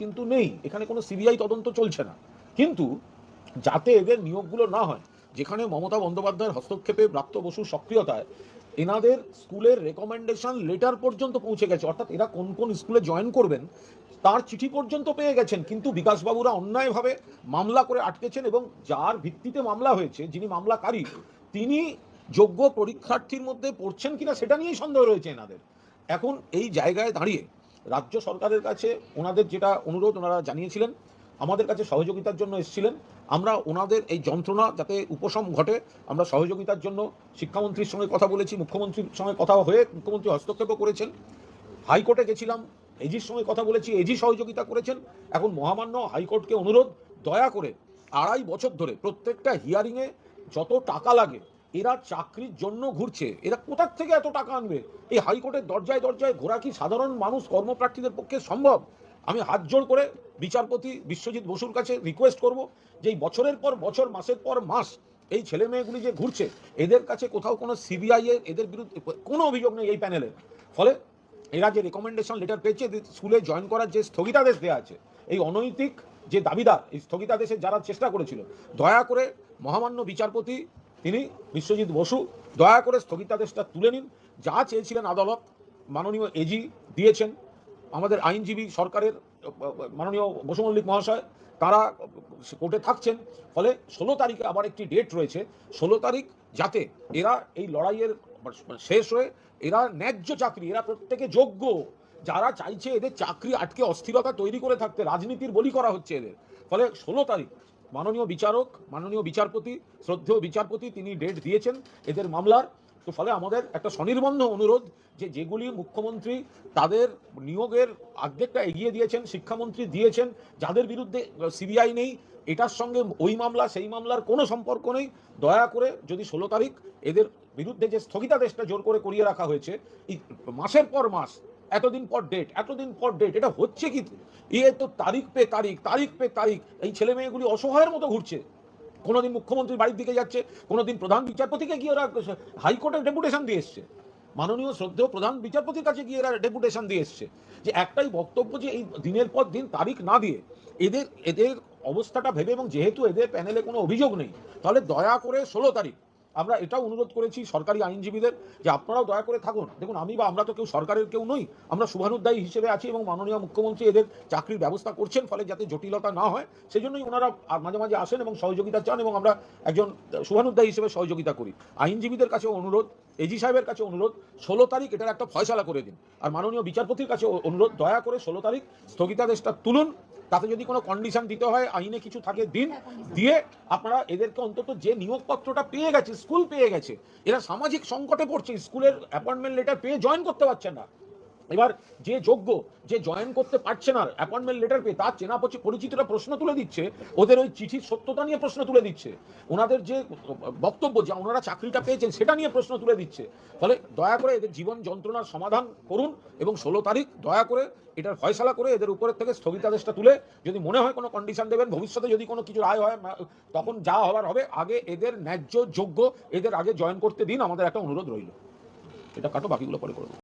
কিন্তু নেই। এখানে কোনো সিবিআই তদন্ত চলছে না। কিন্তু যাতে এদের নিয়োগগুলো না হয়, যেখানে মমতা বন্দ্যোপাধ্যায়ের হস্তক্ষেপে ব্রাত্য বসুর সক্রিয়তায় এনাদের স্কুলের রেকমেন্ডেশন লেটার পর্যন্ত পৌঁছে গেছে, অর্থাৎ এরা কোন কোন স্কুলে জয়েন করবেন, তার চিঠি পর্যন্ত পেয়ে গেছেন। কিন্তু বিকাশবাবুরা অন্যায়ভাবে মামলা করে আটকেছেন এবং যার ভিত্তিতে মামলা হয়েছে, যিনি মামলাকারী, তিনি যোগ্য পরীক্ষার্থীর মধ্যে পড়ছেন কিনা সেটা নিয়েই সন্দেহ রয়েছে এনাদের। এখন এই জায়গায় দাঁড়িয়ে রাজ্য সরকারের কাছে ওনাদের যেটা অনুরোধ ওনারা জানিয়েছিলেন, আমাদের কাছে সহযোগিতার জন্য এসেছিলেন। আমরা ওনাদের এই যন্ত্রণা যাতে উপশম ঘটে, আমরা সহযোগিতার জন্য শিক্ষামন্ত্রীর সঙ্গে কথা বলেছি, মুখ্যমন্ত্রীর সঙ্গে কথা হয়ে মুখ্যমন্ত্রী হস্তক্ষেপও করেছেন। হাইকোর্টে গেছিলাম, এজির সঙ্গে কথা বলেছি, এজি সহযোগিতা করেছেন। এখন মহামান্য হাইকোর্টকে অনুরোধ, দয়া করে আড়াই বছর ধরে প্রত্যেকটা হিয়ারিংয়ে যত টাকা লাগে এরা চাকরির জন্য ঘুরছে। এরা কোথার থেকে এত টাকা আনবে? এই হাইকোর্টের দরজায় দরজায় ঘোরা কি সাধারণ মানুষ কর্মপ্রার্থীদের পক্ষে সম্ভব? আমি হাত জোড় করে বিচারপতি বিশ্বজিৎ বসুর কাছে রিকোয়েস্ট করব যে বছরের পর বছর, মাসের পর মাস এই ছেলে মেয়েগুলি যে ঘুরছে, এদের কাছে কোথাও কোনো সিবিআই এর, এদের বিরুদ্ধে কোনো অভিযোগ নেই এই প্যানেলের ফলে এরা যে রেকমেন্ডেশন লেটার পেয়েছে স্কুলে জয়েন করার যে স্থগিতাদেশ দেওয়া আছে, এই অনৈতিক যে দাবিদার, এই স্থগিতাদেশে যারা চেষ্টা করেছিল, দয়া করে মহামান্য বিচারপতি তিনি বিশ্বজিৎ বসু, দয়া করে স্থগিতাদেশটা তুলে নিন। যা চেয়েছিলেন আদালত, মাননীয় এজি দিয়েছেন। আমাদের আইনজীবী সরকারের, মাননীয় বসু মল্লিক মহাশয়, তারা কোর্টে থাকছেন। ফলে ষোলো তারিখে আবার একটি ডেট রয়েছে। ষোলো তারিখ যাতে এরা এই লড়াইয়ের শেষ হয়ে এরা ন্যায্য চাকরি, এরা প্রত্যেকে যোগ্য। যারা চাইছে এদের চাকরি আটকে অস্থিরতা তৈরি করে থাকতে, রাজনীতির বলি করা হচ্ছে এদের। ফলে ষোলো তারিখ মাননীয় বিচারক, মাননীয় বিচারপতি, শ্রদ্ধেয় বিচারপতি তিনি ডেট দিয়েছেন এদের মামলার। তো ফলে আমাদের একটা স্বনির্বন্ধ অনুরোধ যে যেগুলি মুখ্যমন্ত্রী তাদের নিয়োগের আর্ধেকটা এগিয়ে দিয়েছেন, শিক্ষামন্ত্রী দিয়েছেন, যাদের বিরুদ্ধে সিবিআই নেই, এটার সঙ্গে ওই মামলা, সেই মামলার কোনো সম্পর্ক নেই। দয়া করে যদি ষোলো তারিখ এদের বিরুদ্ধে যে স্থগিতাদেশটা জোর করে করিয়ে রাখা হয়েছে মাসের পর মাস এতদিন পর ডেট এতদিন পর ডেট এটা হচ্ছে কি? এ তো তারিখ পে তারিখ তারিখ পে তারিখ। এই ছেলে মেয়েগুলি অসহায়ের মতো ঘুরছে। কোনোদিন মুখ্যমন্ত্রীর বাড়ির দিকে যাচ্ছে, কোনোদিন প্রধান বিচারপতিকে গিয়ে ওরা হাইকোর্টের ডেপুটেশন দিয়ে এসছে। মাননীয় শ্রদ্ধেয় প্রধান বিচারপতির কাছে গিয়ে এরা ডেপুটেশন দিয়ে এসছে। যে একটাই বক্তব্য যে এই দিনের পর দিন তারিখ না দিয়ে এদের এদের অবস্থাটা ভেবে এবং যেহেতু এদের প্যানেলে কোনো অভিযোগ নেই, তাহলে দয়া করে ষোলো তারিখ আমরা এটাও অনুরোধ করেছি সরকারি আইনজীবীদের যে আপনারাও দয়া করে থাকুন। দেখুন, আমি বা আমরা তো কেউ সরকারের কেউ নই, আমরা শুভানুদ্দায়ী হিসেবে আছি এবং মাননীয় মুখ্যমন্ত্রী এদের চাকরির ব্যবস্থা করছেন ফলে যাতে জটিলতা না হয় সেই জন্যই ওনারা মাঝে মাঝে আসেন এবং সহযোগিতা চান এবং আমরা একজন শুভানুদ্দায়ী হিসেবে সহযোগিতা করি। আইনজীবীদের কাছে অনুরোধ এজি সাহেবের কাছে অনুরোধ, ষোলো তারিখ এটার একটা ফয়সালা করে দিন। আর মাননীয় বিচারপতির কাছে অনুরোধ, দয়া করে ষোলো তারিখ স্থগিতাদেশটা তুলুন। তাতে যদি কোনো কন্ডিশন দিতে হয়, আইনে কিছু থাকে, দিন। দিয়ে আপনারা এদেরকে অন্তত যে নিয়োগপত্রটা পেয়ে গেছে, স্কুল পেয়ে গেছে, এরা সামাজিক সংকটে পড়ছে, স্কুলের অ্যাপয়েন্টমেন্ট লেটার পেয়ে জয়েন করতে পারছে না। এবার যে যোগ্য যে জয়েন করতে পারছে না অ্যাপয়েন্টমেন্ট লেটার পেয়ে, তার চেনা পরিচি- পরিচিতরা প্রশ্ন তুলে দিচ্ছে, ওদের ওই চিঠির সত্যতা নিয়ে প্রশ্ন তুলে দিচ্ছে। ওনাদের যে বক্তব্য, যে ওনারা চাকরিটা পেয়েছেন, সেটা নিয়ে প্রশ্ন তুলে দিচ্ছে। ফলে দয়া করে এদের জীবন যন্ত্রণার সমাধান করুন এবং ষোলো তারিখ দয়া করে এটার ফয়সালা করে এদের উপরের থেকে স্থগিতাদেশটা তুলে, যদি মনে হয় কোনো কন্ডিশন দেবেন, ভবিষ্যতে যদি কোনো কিছু রায় হয় তখন যা হওয়ার হবে, আগে এদের ন্যায্য যোগ্য, এদের আগে জয়েন করতে দিন। আমাদের একটা অনুরোধ রইল। এটা কাটো, বাকিগুলো পরে করব